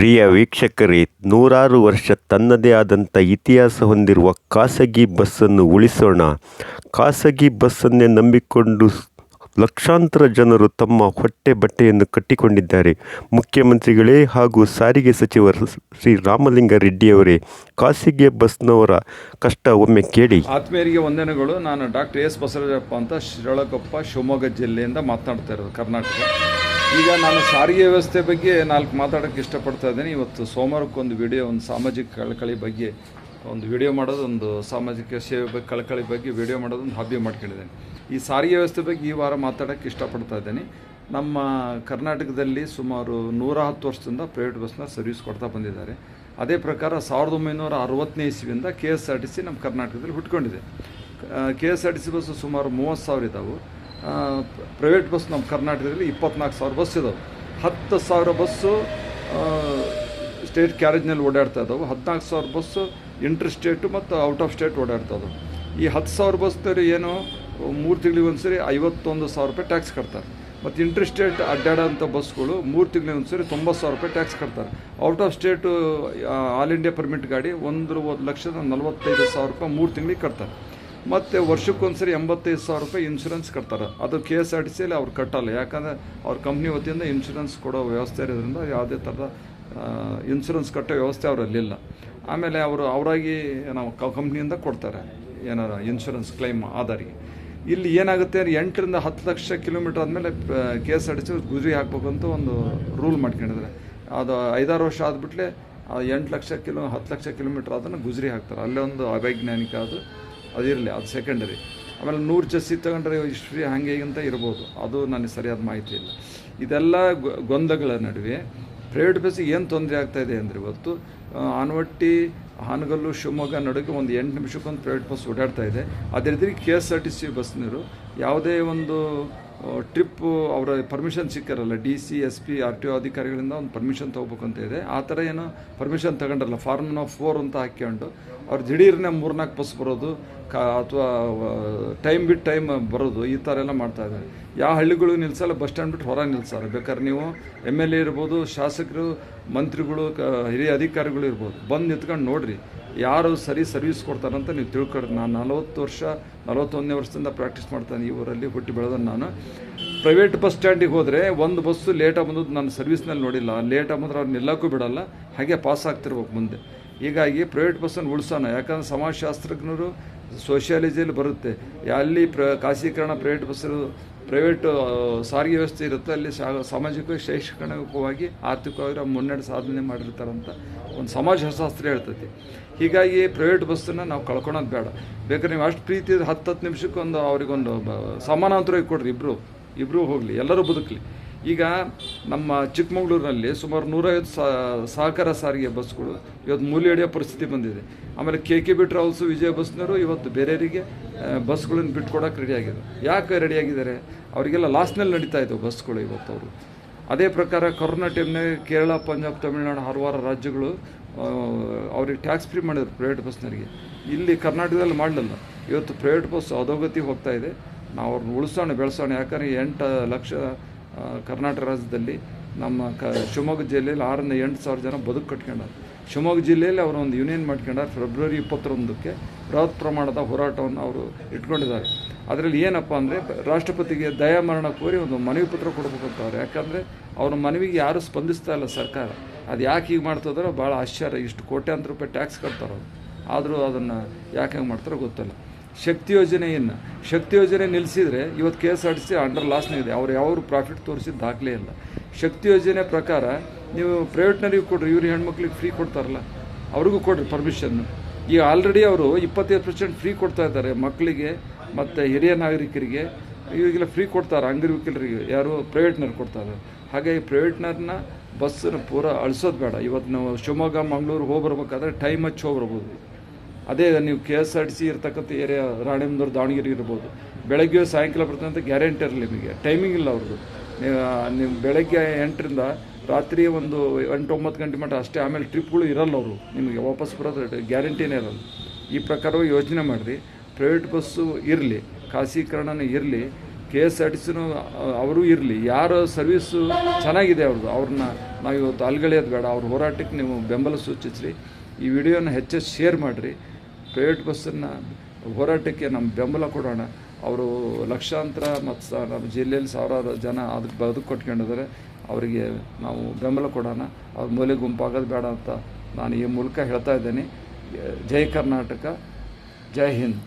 ಪ್ರಿಯ ವೀಕ್ಷಕರೇ, ನೂರಾರು ವರ್ಷ ತನ್ನದೇ ಆದಂಥ ಇತಿಹಾಸ ಹೊಂದಿರುವ ಖಾಸಗಿ ಬಸ್ಸನ್ನು ಉಳಿಸೋಣ. ಖಾಸಗಿ ಬಸ್ಸನ್ನೇ ನಂಬಿಕೊಂಡು ಲಕ್ಷಾಂತರ ಜನರು ತಮ್ಮ ಹೊಟ್ಟೆ ಬಟ್ಟೆಯನ್ನು ಕಟ್ಟಿಕೊಂಡಿದ್ದಾರೆ. ಮುಖ್ಯಮಂತ್ರಿಗಳೇ ಹಾಗೂ ಸಾರಿಗೆ ಸಚಿವರು ಶ್ರೀ ರಾಮಲಿಂಗ ರೆಡ್ಡಿಯವರೇ ಖಾಸಗಿ ಬಸ್ನವರ ಕಷ್ಟ ಒಮ್ಮೆ ಕೇಳಿ. ಆತ್ಮೀಯರಿಗೆ ವಂದನೆಗಳು. ನಾನು ಡಾಕ್ಟರ್ ಎಸ್ ಬಸವರಾಜಪ್ಪ ಅಂತ, ಶಿರಳಕೊಪ್ಪ, ಶಿವಮೊಗ್ಗ ಜಿಲ್ಲೆಯಿಂದ ಮಾತನಾಡ್ತಾ ಇರೋದು ಕರ್ನಾಟಕ. ಈಗ ನಾನು ಸಾರಿಗೆ ವ್ಯವಸ್ಥೆ ಬಗ್ಗೆ ನಾಲ್ಕು ಮಾತಾಡೋಕ್ಕೆ ಇಷ್ಟಪಡ್ತಾ ಇದ್ದೀನಿ. ಇವತ್ತು ಸೋಮವಾರಕ್ಕೊಂದು ವಿಡಿಯೋ ಒಂದು ಸಾಮಾಜಿಕ ಕಳಕಳಿ ಬಗ್ಗೆ, ಒಂದು ವಿಡಿಯೋ ಮಾಡೋದು, ಒಂದು ಸಾಮಾಜಿಕ ಸೇವೆ ಬಗ್ಗೆ ಕಳಕಳಿ ಬಗ್ಗೆ ವಿಡಿಯೋ ಮಾಡೋದು ಒಂದು ಹಾಬಿ ಮಾಡ್ಕೊಂಡಿದ್ದೀನಿ. ಈ ಸಾರಿಗೆ ವ್ಯವಸ್ಥೆ ಬಗ್ಗೆ ಈ ವಾರ ಮಾತಾಡೋಕ್ಕೆ ಇಷ್ಟಪಡ್ತಾ ಇದ್ದೀನಿ. ನಮ್ಮ ಕರ್ನಾಟಕದಲ್ಲಿ ಸುಮಾರು ನೂರ ಹತ್ತು ವರ್ಷದಿಂದ ಪ್ರೈವೇಟ್ ಬಸ್ನ ಸರ್ವಿಸ್ ಕೊಡ್ತಾ ಬಂದಿದ್ದಾರೆ. ಅದೇ ಪ್ರಕಾರ ಸಾವಿರದ ಒಂಬೈನೂರ ಅರವತ್ತನೇ ಇಸ್ವಿಯಿಂದ K S R T C ನಮ್ಮ ಕರ್ನಾಟಕದಲ್ಲಿ ಹುಟ್ಕೊಂಡಿದೆ. K S R T C bus ಸುಮಾರು ಮೂವತ್ತು ಸಾವಿರ ಇದ್ದಾವೆ ಪ್ರೈವೇಟ್ ಬಸ್ ನಮ್ಮ ಕರ್ನಾಟಕದಲ್ಲಿ ಇಪ್ಪತ್ನಾಲ್ಕು ಸಾವಿರ ಬಸ್ ಇದಾವೆ. ಹತ್ತು ಸಾವಿರ ಬಸ್ಸು ಸ್ಟೇಟ್ ಕ್ಯಾರೇಜ್ನಲ್ಲಿ ಓಡಾಡ್ತಾ ಇದ್ದಾವೆ ಹದಿನಾಲ್ಕು ಸಾವಿರ ಬಸ್ಸು ಇಂಟರ್ ಸ್ಟೇಟು ಮತ್ತು ಔಟ್ ಆಫ್ ಸ್ಟೇಟ್ ಓಡಾಡ್ತಾ ಇದ್ದಾವೆ ಈ ಹತ್ತು ಸಾವಿರ ಬಸ್ನವ್ರು ಏನು, ಮೂರು ತಿಂಗಳಿಗೆ ಒಂದ್ಸರಿ ಐವತ್ತೊಂದು ಸಾವಿರ ರೂಪಾಯಿ ಟ್ಯಾಕ್ಸ್ ಕಟ್ತಾರೆ. ಮತ್ತು ಇಂಟರ್ ಸ್ಟೇಟ್ ಅಡ್ಡಾಡೋಂಥ ಬಸ್ಗಳು ಮೂರು ತಿಂಗಳಿಗೆ ಒಂದ್ಸರಿ ತೊಂಬತ್ತು ಸಾವಿರ ರೂಪಾಯಿ ಟ್ಯಾಕ್ಸ್ ಕಟ್ತಾರೆ. Out of state all India permit ಗಾಡಿ ಒಂದು ಒಂದು ಲಕ್ಷದ ನಲವತ್ತೈದು ಸಾವಿರ ರೂಪಾಯಿ ಮೂರು ತಿಂಗಳಿಗೆ ಕಟ್ತಾರೆ. ಮತ್ತು ವರ್ಷಕ್ಕೊಂದ್ಸರಿ ಎಂಬತ್ತೈದು ಸಾವಿರ ರೂಪಾಯಿ ಇನ್ಶೂರೆನ್ಸ್ ಕಟ್ತಾರೆ. ಅದು ಕೆ ಎಸ್ ಆರ್ ಟಿ ಸಿಯಲ್ಲಿ ಅವ್ರು ಕಟ್ಟಲ್ಲ. ಯಾಕಂದರೆ ಅವ್ರ ಕಂಪ್ನಿ ವತಿಯಿಂದ ಇನ್ಶೂರೆನ್ಸ್ ಕೊಡೋ ವ್ಯವಸ್ಥೆ ಇರೋದ್ರಿಂದ ಯಾವುದೇ ಥರದ ಇನ್ಶೂರೆನ್ಸ್ ಕಟ್ಟೋ ವ್ಯವಸ್ಥೆ ಅವರಲ್ಲಿಲ್ಲ ಆಮೇಲೆ ಅವರು ಅವರಾಗಿ ನಾವು ಕಂಪ್ನಿಯಿಂದ ಕೊಡ್ತಾರೆ. ಏನಾರ ಇನ್ಶೂರೆನ್ಸ್ ಕ್ಲೈಮ್ ಆಧಾರಿಗೆ. ಇಲ್ಲಿ ಏನಾಗುತ್ತೆ ಅಂದರೆ ಎಂಟರಿಂದ ಹತ್ತು ಲಕ್ಷ ಕಿಲೋಮೀಟರ್ ಆದಮೇಲೆ K S R T C ಗುಜರಿ ಹಾಕ್ಬೇಕಂತ ಒಂದು ರೂಲ್ ಮಾಡ್ಕೊಂಡಿದ್ದಾರೆ. ಅದು ಐದಾರು ವರ್ಷ ಆದ್ಬಿಟ್ಲೆ ಎಂಟು ಲಕ್ಷ ಕಿಲೋ, ಹತ್ತು ಲಕ್ಷ ಕಿಲೋಮೀಟರ್ ಅದನ್ನು ಗುಜರಿ ಹಾಕ್ತಾರೆ. ಅಲ್ಲೇ ಒಂದು ಅವೈಜ್ಞಾನಿಕ ಅದು ಅದಿರಲಿ ಅದು ಸೆಕೆಂಡರಿ ಆಮೇಲೆ ನೂರು ಚಸ್ಸಿ ತಗೊಂಡ್ರೆ ಹಿಸ್ಟ್ರಿ ಹಾಗೆ ಅಂತ ಇರ್ಬೋದು. ಅದು ನನಗೆ ಸರಿಯಾದ ಮಾಹಿತಿ ಇಲ್ಲ. ಇದೆಲ್ಲ ಗೊಂದಲಗಳ ನಡುವೆ ಪ್ರೈವೇಟ್ ಬಸ್ಸಿಗೆ ಏನು ತೊಂದರೆ ಆಗ್ತಾ ಇದೆ ಅಂದರೆ ಇವತ್ತು ಆನವಟ್ಟಿ, ಹಾನಗಲ್ಲು, ಶಿವಮೊಗ್ಗ ನಡುಗೆ ಒಂದು ಎಂಟು ನಿಮಿಷಕ್ಕೊಂದು ಪ್ರೈವೇಟ್ ಬಸ್ ಓಡಾಡ್ತಾ ಇದೆ. ಅದೇ ರೀತಿ K S R T C ಬಸ್ನವರು ಯಾವುದೇ ಒಂದು ಟ್ರಿಪ್ಪು ಅವರ permission ಸಿಕ್ಕಾರಲ್ಲ D C S P R T O ಅಧಿಕಾರಿಗಳಿಂದ ಒಂದು ಪರ್ಮಿಷನ್ ತೊಗೋಬೇಕು ಅಂತ ಇದೆ. ಆ ಥರ ಏನೋ ಪರ್ಮಿಷನ್ ತಗೊಂಡ್ರಲ್ಲ ಫಾರ್ಮ್ ನಾವು ಫೋರ್ ಅಂತ ಹಾಕ್ಕೊಂಡು ಅವ್ರು ದಿಢೀರ್ನೇ ಮೂರ್ನಾಲ್ಕು ಬಸ್ ಬರೋದು, ಕಾ, ಅಥವಾ ಟೈಮ್ ಬಿಟ್ಟು ಟೈಮ್ ಬರೋದು, ಈ ಥರ ಎಲ್ಲ ಮಾಡ್ತಾ ಇದ್ದಾರೆ. ಯಾವ ಹಳ್ಳಿಗಳು ನಿಲ್ಸಲ್ಲ ಬಸ್ ಸ್ಟ್ಯಾಂಡ್ ಬಿಟ್ಟು ಹೊರಗೆ ನಿಲ್ಸಾರೆ ಬೇಕಾದ್ರೆ ನೀವು ಎಂ ಎಲ್ ಎ ಇರ್ಬೋದು, ಶಾಸಕರು, ಮಂತ್ರಿಗಳು ಹಿರಿಯ ಅಧಿಕಾರಿಗಳು ಇರ್ಬೋದು. ಬಂದು ನಿಂತ್ಕೊಂಡು ನೋಡ್ರಿ. ಯಾರು ಸರಿ ಸರ್ವಿಸ್ ಕೊಡ್ತಾರಂತ ನೀವು ತಿಳ್ಕೊಡ್ರಿ ನಾನು ನಲವತ್ತು ವರ್ಷ, ನಲವತ್ತೊಂದನೇ ವರ್ಷದಿಂದ ಪ್ರಾಕ್ಟೀಸ್ ಮಾಡ್ತಾನೆ ಈ ಊರಲ್ಲಿ ಹುಟ್ಟಿ ಬೆಳೆದ ನಾನು. ಪ್ರೈವೇಟ್ ಬಸ್ ಸ್ಟ್ಯಾಂಡಿಗೆ ಹೋದರೆ ಒಂದು ಬಸ್ಸು ಲೇಟಾಗಿ ಬಂದದ್ದು ನಾನು ಸರ್ವಿಸ್ನಲ್ಲಿ ನೋಡಿಲ್ಲ. ಲೇಟಾಗಿ ಬಂದ್ರೆ ಅವ್ರು ನಿಲ್ಲಕ್ಕೂ ಬಿಡಲ್ಲ. ಹಾಗೆ ಪಾಸ್ ಆಗ್ತಿರ್ಬೇಕು ಮುಂದೆ. ಹೀಗಾಗಿ ಪ್ರೈವೇಟ್ ಬಸ್ಸನ್ನು ಉಳಿಸೋಣ. ಯಾಕಂದ್ರೆ ಸಮಾಜಶಾಸ್ತ್ರಜ್ಞರು ಸೋಷಿಯಾಲಜಿಯಲ್ಲಿ ಬರುತ್ತೆ. ಅಲ್ಲಿ ಪ್ರ ಖಾಸೀಕರಣ ಪ್ರೈವೇಟ್ ಬಸ್ಸು ಪ್ರೈವೇಟ್ ಸಾರಿಗೆ ವ್ಯವಸ್ಥೆ ಇರುತ್ತೆ, ಅಲ್ಲಿ ಸಾಮಾಜಿಕವಾಗಿ ಶೈಕ್ಷಣಿಕವಾಗಿ ಆರ್ಥಿಕವಾಗಿ ಮುನ್ನಡೆ ಸಾಧನೆ ಮಾಡಿರ್ತಾರಂತ ಒಂದು ಸಮಾಜಶಾಸ್ತ್ರ ಹೇಳ್ತೈತಿ. ಹೀಗಾಗಿ ಪ್ರೈವೇಟ್ ಬಸ್ಸನ್ನು ನಾವು ಕಳ್ಕೊಳೋದು ಬೇಡ. ಬೇಕಾದ್ರೆ ನೀವು ಅಷ್ಟು ಪ್ರೀತಿ ಹತ್ತು ಹತ್ತು ನಿಮಿಷಕ್ಕೊಂದು ಅವ್ರಿಗೊಂದು ಸಮಾನಾಂತರವಾಗಿ ಕೊಡ್ರಿ ಇಬ್ಬರು ಇಬ್ಬರೂ ಹೋಗಲಿ, ಎಲ್ಲರೂ ಬದುಕಲಿ. ಈಗ ನಮ್ಮ ಚಿಕ್ಕಮಗಳೂರಿನಲ್ಲಿ ಸುಮಾರು ನೂರೈವತ್ತು ಸಹಕಾರ ಸಾರಿಗೆ ಬಸ್ಗಳು ಇವತ್ತು ಮೂಲೆ ಹಿಡಿಯೋ ಪರಿಸ್ಥಿತಿ ಬಂದಿದೆ. ಆಮೇಲೆ K K B travels Vijaya ಬಸ್ನವರು ಇವತ್ತು ಬೇರೆಯವರಿಗೆ ಬಸ್ಗಳನ್ನು ಬಿಟ್ಕೊಡೋಕೆ ರೆಡಿಯಾಗಿದೆ ಯಾಕೆ ರೆಡಿಯಾಗಿದ್ದಾರೆ ಅವರಿಗೆಲ್ಲ ಲಾಸ್ಟ್ನಲ್ಲಿ ನಡೀತಾ ಇದ್ದವು ಬಸ್ಗಳು ಇವತ್ತು ಅವರು. ಅದೇ ಪ್ರಕಾರ ಕೊರೋನಾ ಟೈಮ್ನಾಗ ಕೇರಳ, ಪಂಜಾಬ್, ತಮಿಳುನಾಡು, ಹಲವಾರು ರಾಜ್ಯಗಳು ಅವ್ರಿಗೆ ಟ್ಯಾಕ್ಸ್ ಫ್ರೀ ಮಾಡಿದ್ರು ಪ್ರೈವೇಟ್ ಬಸ್ನವರಿಗೆ. ಇಲ್ಲಿ ಕರ್ನಾಟಕದಲ್ಲಿ ಮಾಡಲಿಲ್ಲ. ಇವತ್ತು ಪ್ರೈವೇಟ್ ಬಸ್ ಅಧೋಗತಿ ಹೋಗ್ತಾ ಇದೆ. ನಾವು ಅವ್ರನ್ನ ಉಳಿಸೋಣ, ಬೆಳೆಸೋಣ. ಯಾಕಂದರೆ ಎಂಟು ಲಕ್ಷ ಕರ್ನಾಟಕ ರಾಜ್ಯದಲ್ಲಿ ನಮ್ಮ ಕ ಶಿವಮೊಗ್ಗ ಜಿಲ್ಲೆಯಲ್ಲಿ ಆರರಿಂದ ಎಂಟು ಸಾವಿರ ಜನ ಬದುಕು ಕಟ್ಕೊಂಡಾರೆ. ಶಿವಮೊಗ್ಗ ಜಿಲ್ಲೆಯಲ್ಲಿ ಅವರು ಒಂದು ಯೂನಿಯನ್ ಮಾಡ್ಕೊಂಡಾರೆ ಫೆಬ್ರವರಿ ಇಪ್ಪತ್ತೊಂದಕ್ಕೆ ಬೃಹತ್ ಪ್ರಮಾಣದ ಹೋರಾಟವನ್ನು ಅವರು ಇಟ್ಕೊಂಡಿದ್ದಾರೆ. ಅದರಲ್ಲಿ ಏನಪ್ಪ ಅಂದರೆ ರಾಷ್ಟ್ರಪತಿಗೆ ದಯಾಮರಣ ಕೋರಿ ಒಂದು ಮನವಿ ಪತ್ರ ಕೊಡ್ಬೇಕಂತವ್ರು ಯಾಕಂದರೆ ಅವ್ರ ಮನವಿಗೆ ಯಾರೂ ಸ್ಪಂದಿಸ್ತಾ ಇಲ್ಲ ಸರ್ಕಾರ. ಅದು ಯಾಕೆ ಹೀಗೆ ಮಾಡ್ತದ್ರೆ ಭಾಳ ಆಶ್ಚರ್ಯ. ಇಷ್ಟು ಕೋಟ್ಯಾಂತರ ರೂಪಾಯಿ ಟ್ಯಾಕ್ಸ್ ಕಟ್ತಾರೆ ಅವ್ರು. ಆದರೂ ಅದನ್ನು ಯಾಕೆ ಹೆಂಗೆ ಮಾಡ್ತಾರೋ ಗೊತ್ತಿಲ್ಲ. ಶಕ್ತಿ ಯೋಜನೆಯನ್ನು, ಶಕ್ತಿ ಯೋಜನೆ ನಿಲ್ಲಿಸಿದರೆ ಇವತ್ತು K S R T C under ಲಾಸ್ನಾಗಿದೆ ಅವ್ರು ಯಾವ ಪ್ರಾಫಿಟ್ ತೋರಿಸಿದ ದಾಖಲೆ ಇಲ್ಲ. ಶಕ್ತಿ ಯೋಜನೆ ಪ್ರಕಾರ ನೀವು ಪ್ರೈವೇಟ್ನರಿಗೆ ಕೊಡ್ರಿ, ಇವ್ರು ಹೆಣ್ಮಕ್ಳಿಗೆ ಫ್ರೀ ಕೊಡ್ತಾರಲ್ಲ, ಅವ್ರಿಗೂ ಕೊಡ್ರಿ ಪರ್ಮಿಷನ್ನು ಈಗ ಆಲ್ರೆಡಿ ಅವರು ಇಪ್ಪತ್ತೈದು ಪರ್ಸೆಂಟ್ ಫ್ರೀ ಕೊಡ್ತಾ ಇದ್ದಾರೆ ಮಕ್ಕಳಿಗೆ ಮತ್ತು ಹಿರಿಯ ನಾಗರಿಕರಿಗೆ. ಇವಾಗೆಲ್ಲ ಫ್ರೀ ಕೊಡ್ತಾರೆ ಅಂಗವಿಕಲರಿಗೆ ಯಾರು ಪ್ರೈವೇಟ್ನವ್ರು ಕೊಡ್ತಾರೆ. ಹಾಗಾಗಿ ಪ್ರೈವೇಟ್ನರ್ನ ಬಸ್ಸನ್ನು ಪೂರ ಅಳಿಸೋದು ಬೇಡ. ಇವತ್ತು ನಾವು ಶಿವಮೊಗ್ಗ ಮಂಗಳೂರು ಹೋಗಿ ಬರ್ಬೇಕಾದ್ರೆ ಟೈಮ್ ಹಚ್ಚಿ ಹೋಗಿ ಬರ್ಬೋದು ಅದೇ ನೀವು K S R T C ಇರ್ತಕ್ಕಂಥ ಏರಿಯಾ ರಾಣಿಬೆನ್ನೂರು ದಾವಣಗೆರೆ ಇರ್ಬೋದು. ಬೆಳಗ್ಗೆ ಸಾಯಂಕಾಲ ಬರ್ತಂತ ಗ್ಯಾರಂಟಿ ಇರಲಿ ನಿಮಗೆ. ಟೈಮಿಂಗ್ ಇಲ್ಲ ಅವ್ರದ್ದು. ನೀವು ನೀವು ಬೆಳಗ್ಗೆ ಎಂಟರಿಂದ ರಾತ್ರಿ ಒಂದು ಎಂಟು ಒಂಬತ್ತು ಗಂಟೆ ಮಟ್ಟ ಅಷ್ಟೇ, ಆಮೇಲೆ ಟ್ರಿಪ್ಗಳು ಇರಲ್ಲ ಅವರು ನಿಮಗೆ. ವಾಪಸ್ ಬರೋದು ಗ್ಯಾರಂಟಿನೇ ಇರಲ್ಲ. ಈ ಪ್ರಕಾರವಾಗಿ ಯೋಚನೆ ಮಾಡಿರಿ. ಪ್ರೈವೇಟ್ ಬಸ್ಸು ಇರಲಿ, ಖಾಸಗೀಕರಣನೂ ಇರಲಿ, ಕೆ ಎಸ್ ಆರ್ ಟಿ ಸಿನೂ ಅವರು ಇರಲಿ. ಯಾರ ಸರ್ವಿಸ್ಸು ಚೆನ್ನಾಗಿದೆ ಅವ್ರದ್ದು. ಅವ್ರನ್ನ ನಾವು ಇವತ್ತು ಅಲ್ಗಳೆಯೋದು ಬೇಡ. ಅವ್ರ ಹೋರಾಟಕ್ಕೆ ನೀವು ಬೆಂಬಲ ಸೂಚಿಸ್ರಿ. ಈ ವಿಡಿಯೋನ ಹೆಚ್ಚು ಶೇರ್ ಮಾಡಿರಿ. ಪ್ರೈವೇಟ್ ಬಸ್ಸನ್ನು ಹೋರಾಟಕ್ಕೆ ನಮ್ಮ ಬೆಂಬಲ ಕೊಡೋಣ. ಅವರು ಲಕ್ಷಾಂತರ ಮತ್ತು ನಮ್ಮ ಜಿಲ್ಲೆಯಲ್ಲಿ ಸಾವಿರಾರು ಜನ ಅದಕ್ಕೆ ಬದುಕು ಕೊಟ್ಕೊಂಡಿದ್ದಾರೆ ಅವರಿಗೆ ನಾವು ಬೆಂಬಲ ಕೊಡೋಣ. ಅವ್ರ ಮೂಲೆ ಗುಂಪಾಗೋದು ಬೇಡ ಅಂತ ನಾನು ಈ ಮೂಲಕ ಹೇಳ್ತಾ ಇದ್ದೇನೆ. ಜೈ ಕರ್ನಾಟಕ, ಜೈ ಹಿಂದ್.